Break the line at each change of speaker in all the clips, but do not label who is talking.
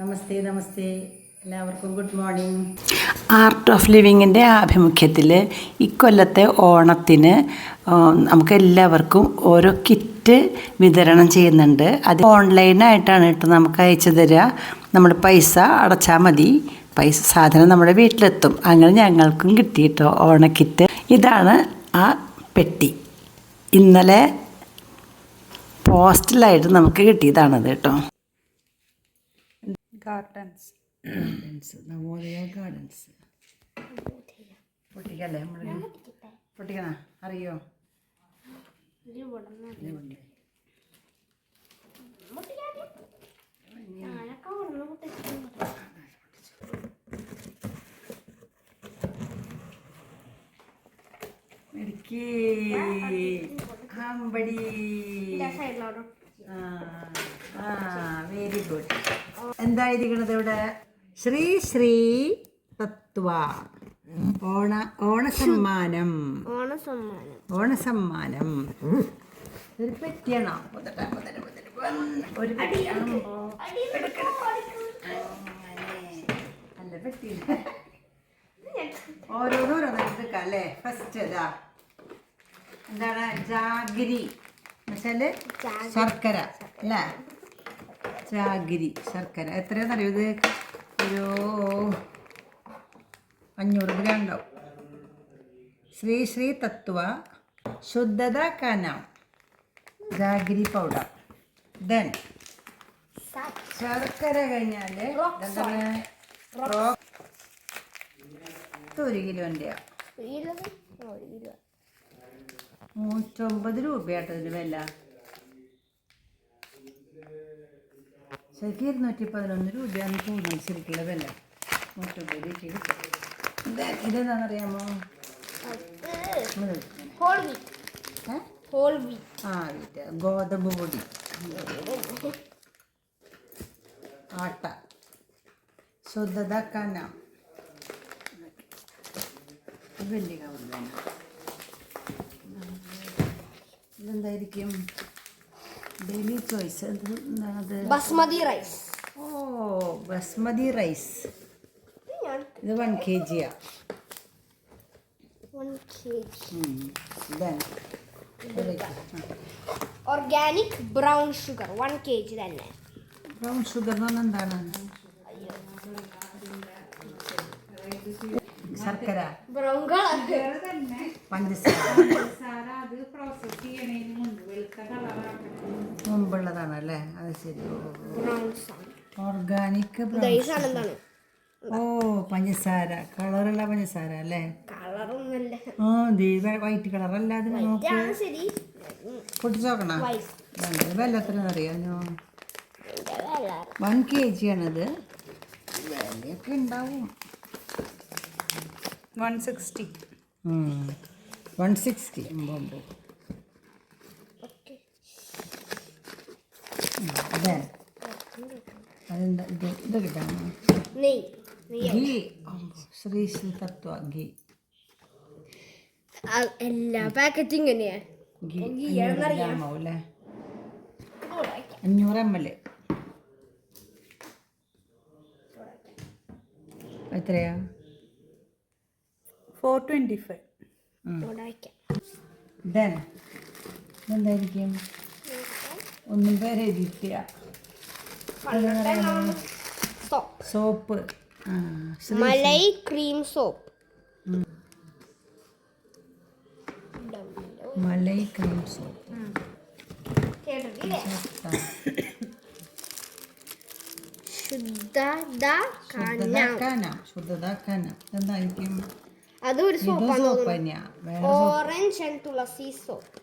നമസ്തേ നമസ്തേ. എല്ലാവർക്കും good morning
art of ലിവിങ്ങിന്റെ ആഭിമുഖ്യത്തിൽ ഇക്കൊല്ലത്തെ ഓണത്തിന് നമുക്ക് എല്ലാവർക്കും ഓരോ കിറ്റ് വിതരണം ചെയ്യുന്നുണ്ട്. അത് ഓൺലൈനായിട്ടാണ് കേട്ടോ നമുക്ക് അയച്ചു തരിക. നമ്മൾ പൈസ അടച്ചാൽ മതി. പൈസ സാധനം നമ്മുടെ വീട്ടിലെത്തും. അങ്ങനെ ഞങ്ങൾക്കും കിട്ടി കേട്ടോ ഓണക്കിറ്റ് ഇതാണ് ആ പെട്ടി. ഇന്നലെ പോസ്റ്റലായിട്ട് നമുക്ക് കിട്ടിയതാണത് കേട്ടോ.
ഗാർഡൻസ് ഗാർഡൻസ് നവോദയ ഗാർഡൻസ് പൊട്ടിക്കല്ലേ നമ്മൾ പൊട്ടിക്കണ അറിയോ? മെടുക്കി. അമ്പടി. ആ. വെരി ഗുഡ് എന്താ ഇരിക്കണത് ഇവിടെ? ശ്രീ ശ്രീ തത്വ. ഓണ ഓണസമ്മാനം.
ഓണസമ്മാനം.
ഓണസമ്മാനം. ഒരു പെറ്റിയാണോ? ഒരു അല്ല? പെട്ടി ഓരോന്നോരോന്ന് എടുക്കാം അല്ലേ? ഫസ്റ്റ് ഇതാ. എന്താണ്? ജാഗിരി. എന്നുവെച്ചാൽ ശർക്കര അല്ലേ? ജാഗിരി ശർക്കര. എത്രയാണെന്നറിയോ ഇത്? ഒരു അഞ്ഞൂറ് ഗ്രാം ഉണ്ടാവും. ശ്രീ ശ്രീ തത്വ ശുദ്ധത കന. Jaggery powder. ദെൻ ശർക്കര കഴിഞ്ഞാൽ ഒരു
കിലോന്റെ
നൂറ്റൊമ്പത് രൂപയാട്ടോ ഇതിന് വില. ശരിക്കും ഇരുന്നൂറ്റി പതിനൊന്ന് രൂപയാണ് കൂടുതൽ ശരിക്കുള്ള വില കിട്ടും ഇതെന്താണെന്നറിയാമോ?
ഹോൾ വീറ്റ് വീറ്റ്
ആ വീട്ട് ഗോതമ്പ് പൊടി. ആട്ട. ശുദ്ധത കന. ഇത് വലിയ കവർ വേണം ഇതെന്തായിരിക്കും? ഡെയിലി ചോയ്സ് അത്
ബസ്മതി റൈസ്.
ഓ ബസ്മതി റൈസ്. ഇത് വൺ കെ ജിയാ
organic brown sugar one K G തന്നെ.
ബ്രൗൺ ഷുഗർ എന്ന് പറഞ്ഞാൽ എന്താണ്? ശർക്കര.
ബ്രൗൺ കളർ
പഞ്ചസാര. മുമ്പുള്ളതാണ് അല്ലേ അത് ശരി. ഓർഗാനിക് ഓ പഞ്ചസാര. കളറുള്ള പഞ്ചസാര അല്ലേ? ആ ദൈവ വൈറ്റ് കളർ അല്ലാതെ നോക്ക്. പൊട്ടിച്ച് നോക്കണ?
വൈറ്റ്.
വെല്ലത്തിനെന്നറിയാമോ
അതിന്റെ വില
വൺ കെ ജി ആണിത്. വിലയൊക്കെ ഉണ്ടാവും.
One sixty.
വൺ സിക്സ്റ്റി അമ്പോ
ഓക്കെ
അതെ അതെന്താ? ഇത് ഇത്
നെയ്യ്
ഗീ ശ്രീ ശ്രീ തത്വ ഗീ
എല്ലാ പാക്കറ്റും ഇങ്ങനെയാ.
അഞ്ഞൂറ് എം എൽ എത്രയാ?
ഫോർ ട്വന്റി ഫൈവ്
ഇതാണ് ഇതെന്തായിരിക്കും? ഒന്നും പേര് എഴുതിയിട്ടില്ല.
Soap. Malai cream soap.
Malai cream soap. എന്തായിരിക്കും
orange and tulsi soap.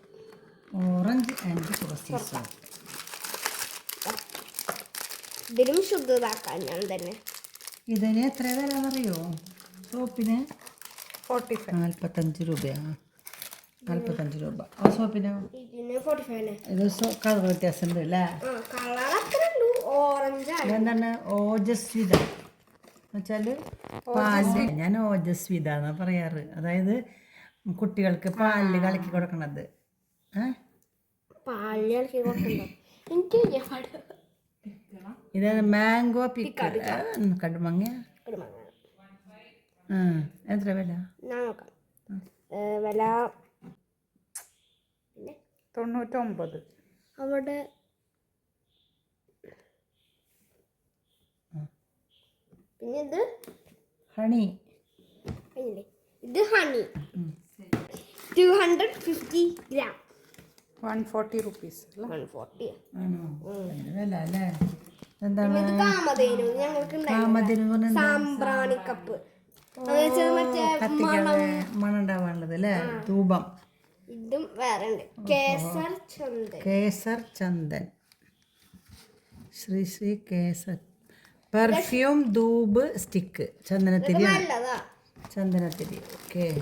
Orange and tulsi soap.
ഇതിലും ശുദ്ധതാക്കാം ഞാൻ തന്നെ.
ഇതിന് എത്ര വില അറിയോ സോപ്പിന്
ഫോർട്ടി ഫൈവ്.
നാൽപ്പത്തഞ്ച് രൂപയാ. നാൽപ്പത്തഞ്ച് രൂപ. ആ സോപ്പിന്?
ഇതിന് ഫോർട്ടി ഫൈവ്
ഇത് സോ കളർ അല്ലേ?
ഉള്ളൂ. ഓറഞ്ച് ആണ്.
ഇതെന്താണ്? ഓജസ്വിത. എന്നുവെച്ചാൽ പാൽ. ഞാൻ ഓജസ്വിത എന്നാ പറയാറ്. അതായത് കുട്ടികൾക്ക് പാലിൽ കലക്കി കൊടുക്കണത്. ഏ?
പാൽ ഇളക്കി കൊടുക്കണ്ടോ? എനിക്ക്
ഇതാണ് മാംഗോ പിക്കൽ കടുമങ്ങ എത്ര വില?
നോക്കാം. വില പിന്നെ?
തൊണ്ണൂറ്റൊമ്പത്.
അവിടെ പിന്നെ ഇത്?
ഹണി.
ഇത് honey. Two hundred fifty gram.
One forty rupees അല്ല?
One forty.
ആണോ? വില അല്ലേ? എന്താണ്?
കാമധേനു. ഞങ്ങൾക്ക്
അല്ലേ? ധൂപം.
ഇതും വേറെ ഉണ്ട്. കേസർ ചന്ദൻ.
കേസർ ചന്ദൻ. ശ്രീ ശ്രീ കേസർ. Perfume dhoop stick. ചന്ദനത്തിരി ചന്ദനത്തിരി. ഓക്കെ.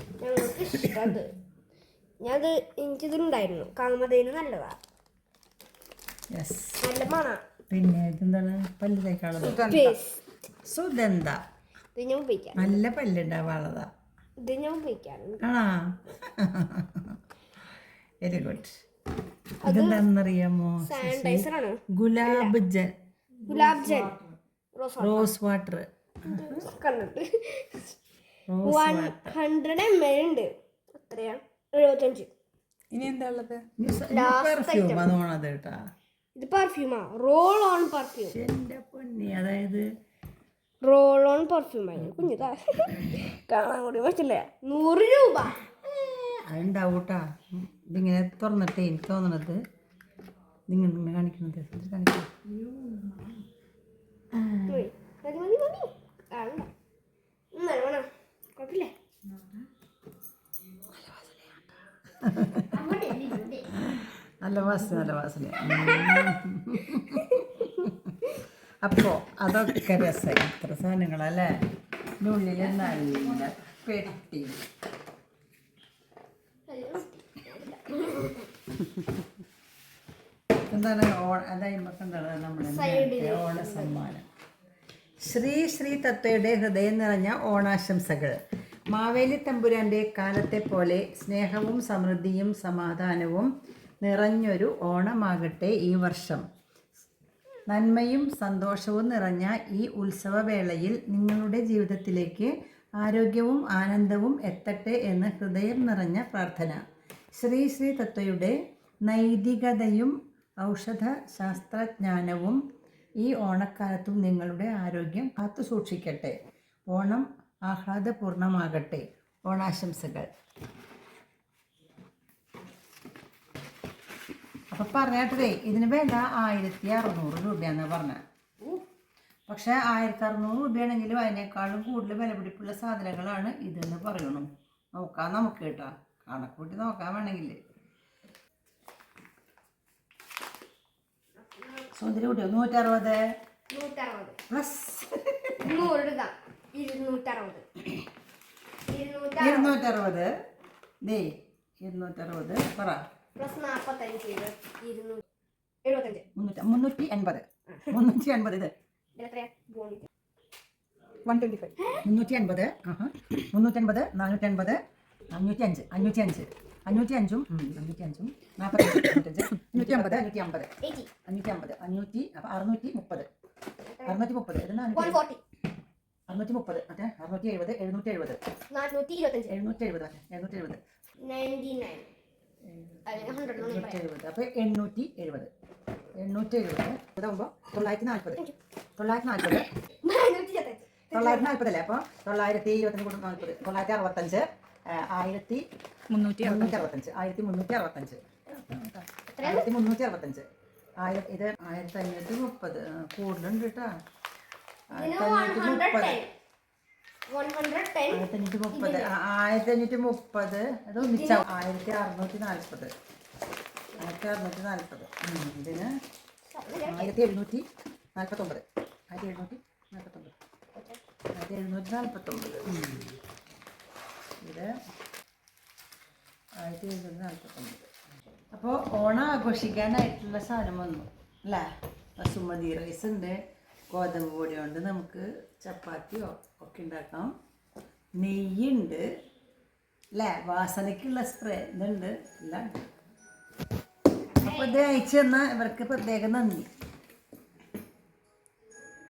ഞാനത് എനിക്കിതുണ്ടായിരുന്നു. കാമധേനു നല്ലതാ.
യെസ്
നല്ല മണ.
പിന്നെ ഇതെന്താണ്? പല്ല് തേക്കാനുള്ളത് സുഗന്ധ.
ഇത് ഞാൻ ഉപയോഗിക്കാം.
നല്ല പല്ലുണ്ടാവാനുള്ളതാ
ഇത് ഞാൻ ഉപയോഗിക്കാറുണ്ട്
ആണോ? വെരി ഗുഡ് ഇതെന്താണെന്നറിയാമോ
സാനിറ്റൈസർ ആണ്.
Gulab Jal.
Gulab Jal. Rose
rose water
കണ്ടിട്ട്
rose
one hundred M L ഉണ്ട്. എഴുപത്തഞ്ച്
ഇനി എന്താ ഉള്ളത്?
പെർഫ്യൂം അതോണത് കേട്ടാ.
ഇത് പെർഫ്യൂമാ റോൾ ഓൺ പെർഫ്യൂം
എന്റെ പൊന്നി അതായത്
റോൾ ഓൺ പെർഫ്യൂം ആയിരുന്നു കുഞ്ഞിതാ കാണാൻ കൂടി പറ്റില്ല. നൂറ് രൂപ.
അതുണ്ടാവും കേട്ടാ ഇതിങ്ങനെ തുറന്നിട്ടേ എനിക്ക് തോന്നണത്. നിങ്ങൾ ഇങ്ങനെ കാണിക്കുന്നത്
വേണം. കുഴപ്പമില്ലേ.
നല്ല വാസന നല്ല വാസന. അപ്പോൾ അതൊക്കെ രസം ഇത്ര സാധനങ്ങളല്ലേ? ഇതിനുള്ളിൽ നല്ല പെട്ടി. എന്താണ് ഓണ അതായത് എന്താണ് നമ്മുടെ ഓണ സമ്മാനം ശ്രീ ശ്രീ തത്വയുടെ ഹൃദയം നിറഞ്ഞ ഓണാശംസകൾ. മാവേലി തമ്പുരാന്റെ കാലത്തെ പോലെ സ്നേഹവും സമൃദ്ധിയും സമാധാനവും നിറഞ്ഞൊരു ഓണമാകട്ടെ ഈ വർഷം. നന്മയും സന്തോഷവും നിറഞ്ഞ ഈ ഉത്സവവേളയിൽ നിങ്ങളുടെ ജീവിതത്തിലേക്ക് ആരോഗ്യവും ആനന്ദവും എത്തട്ടെ എന്ന് ഹൃദയം നിറഞ്ഞ പ്രാർത്ഥന. ശ്രീ ശ്രീ തത്വയുടെ നൈതികതയും ഔഷധ ശാസ്ത്രജ്ഞാനവും ഈ ഓണക്കാലത്തും നിങ്ങളുടെ ആരോഗ്യം കാത്തു സൂക്ഷിക്കട്ടെ. ഓണം ആഹ്ലാദപൂർണമാകട്ടെ. ഓണാശംസകൾ. അപ്പൊ പറഞ്ഞാട്ടേ ഇതിന് വേണ്ട ആയിരത്തി അറുന്നൂറ് രൂപയാന്ന് പറഞ്ഞത്. പക്ഷെ ആയിരത്തി അറുന്നൂറ് രൂപയാണെങ്കിലും അതിനേക്കാളും കൂടുതൽ വിലപിടിപ്പുള്ള സാധനങ്ങളാണ് ഇതെന്ന് പറയണം. നോക്കാം നമുക്ക് കേട്ടോ. കണക്കൂട്ടി നോക്കാൻ വേണമെങ്കിൽ. സുന്ദരി കൂട്ടിയോ നൂറ്ററുപത്? പ്ലസ്.
ഇരുന്നൂറ്ററുപത്.
ഇരുന്നൂറ്ററുപത്. ദേ ഇരുന്നൂറ്ററുപത്. പറ.
പ്ലസ് നാൽപ്പത്തഞ്ച് ഇരുന്നൂറ്റി എഴുപത്തഞ്ച്.
മുന്നൂറ്റി മുന്നൂറ്റി എൺപത്. മുന്നൂറ്റി എൺപത് ഇത്.
വൺ ട്വന്റി ഫൈവ്
മുന്നൂറ്റി അൻപത് മുന്നൂറ്റി അൻപത് നാനൂറ്റി അൻപത് അഞ്ഞൂറ്റി അഞ്ച് അഞ്ഞൂറ്റി അഞ്ച്. അഞ്ഞൂറ്റി അഞ്ചും ഉം, അഞ്ഞൂറ്റി അഞ്ചും നാൽപ്പത്തഞ്ച് അഞ്ഞൂറ്റഞ്ച് അഞ്ഞൂറ്റി അമ്പത് അഞ്ഞൂറ്റി അമ്പത്. അഞ്ഞൂറ്റി അമ്പത് അഞ്ഞൂറ്റി അപ്പം അറുന്നൂറ്റി മുപ്പത്. അറുന്നൂറ്റി മുപ്പത്. അറുന്നൂറ്റി മുപ്പത്. മറ്റേ അറുന്നൂറ്റി എഴുപത് എഴുന്നൂറ്റി എഴുപത്. എഴുന്നൂറ്റി എഴുപത് എഴുന്നൂറ്റി എഴുപത്.
നയന്റി നയൻ
എഴുന്നൂറ്റി എഴുപത് അപ്പോൾ എണ്ണൂറ്റി എഴുപത് എണ്ണൂറ്റി എഴുപത്. ഇതാകുമ്പോൾ തൊള്ളായിരത്തി നാൽപ്പത് തൊള്ളായിരത്തി നാൽപ്പത് തൊള്ളായിരത്തി നാൽപ്പതല്ലേ അപ്പോൾ തൊള്ളായിരത്തി ഇരുപത്തഞ്ച് കൂടുതൽ നാൽപ്പത്. തൊള്ളായിരത്തി അറുപത്തഞ്ച് ആയിരത്തി
മുന്നൂറ്റി
മുന്നൂറ്റി അറുപത്തഞ്ച് ആയിരത്തി മുന്നൂറ്റി അറുപത്തഞ്ച് ആയിരത്തി മുന്നൂറ്റി അറുപത്തഞ്ച് ആയിരത്തി ഇത് ആയിരത്തി അഞ്ഞൂറ്റി മുപ്പത് കൂടുതലുണ്ട് കേട്ടോ ആയിരത്തി അഞ്ഞൂറ്റി മുപ്പത് ആയിരത്തി അഞ്ഞൂറ്റി മുപ്പത് ആ, ആയിരത്തി അഞ്ഞൂറ്റി മുപ്പത് അത് ഒന്നിച്ച. ആയിരത്തി അറുന്നൂറ്റി നാൽപ്പത് ആയിരത്തി അറുന്നൂറ്റി നാൽപ്പത് ഇതിന് ആയിരത്തി എഴുന്നൂറ്റി നാൽപ്പത്തൊമ്പത് ആയിരത്തി എഴുന്നൂറ്റി നാൽപ്പത്തൊമ്പത് ആയിരത്തി എഴുന്നൂറ്റി നാൽപ്പത്തൊമ്പത് ഇത് ആയിരത്തി എഴുന്നൂറ്റി നാൽപ്പത്തൊമ്പത് അപ്പോൾ ഓണം ആഘോഷിക്കാനായിട്ടുള്ള സാധനം വന്നു. അല്ലേ? ബസുമതി റൈസ് ഉണ്ട് ഗോതമ്പ് പൊടി കൊണ്ട് നമുക്ക് ചപ്പാത്തിയോ ഒക്കെ ഉണ്ടാക്കാം. നെയ്യുണ്ട്. അല്ലേ വാസനയ്ക്കുള്ള സ്പ്രേ ഇതുണ്ട്. എല്ലാം അപ്പോൾ ഇത് അയച്ചു തന്ന ഇവർക്ക് പ്രത്യേകം നന്ദി.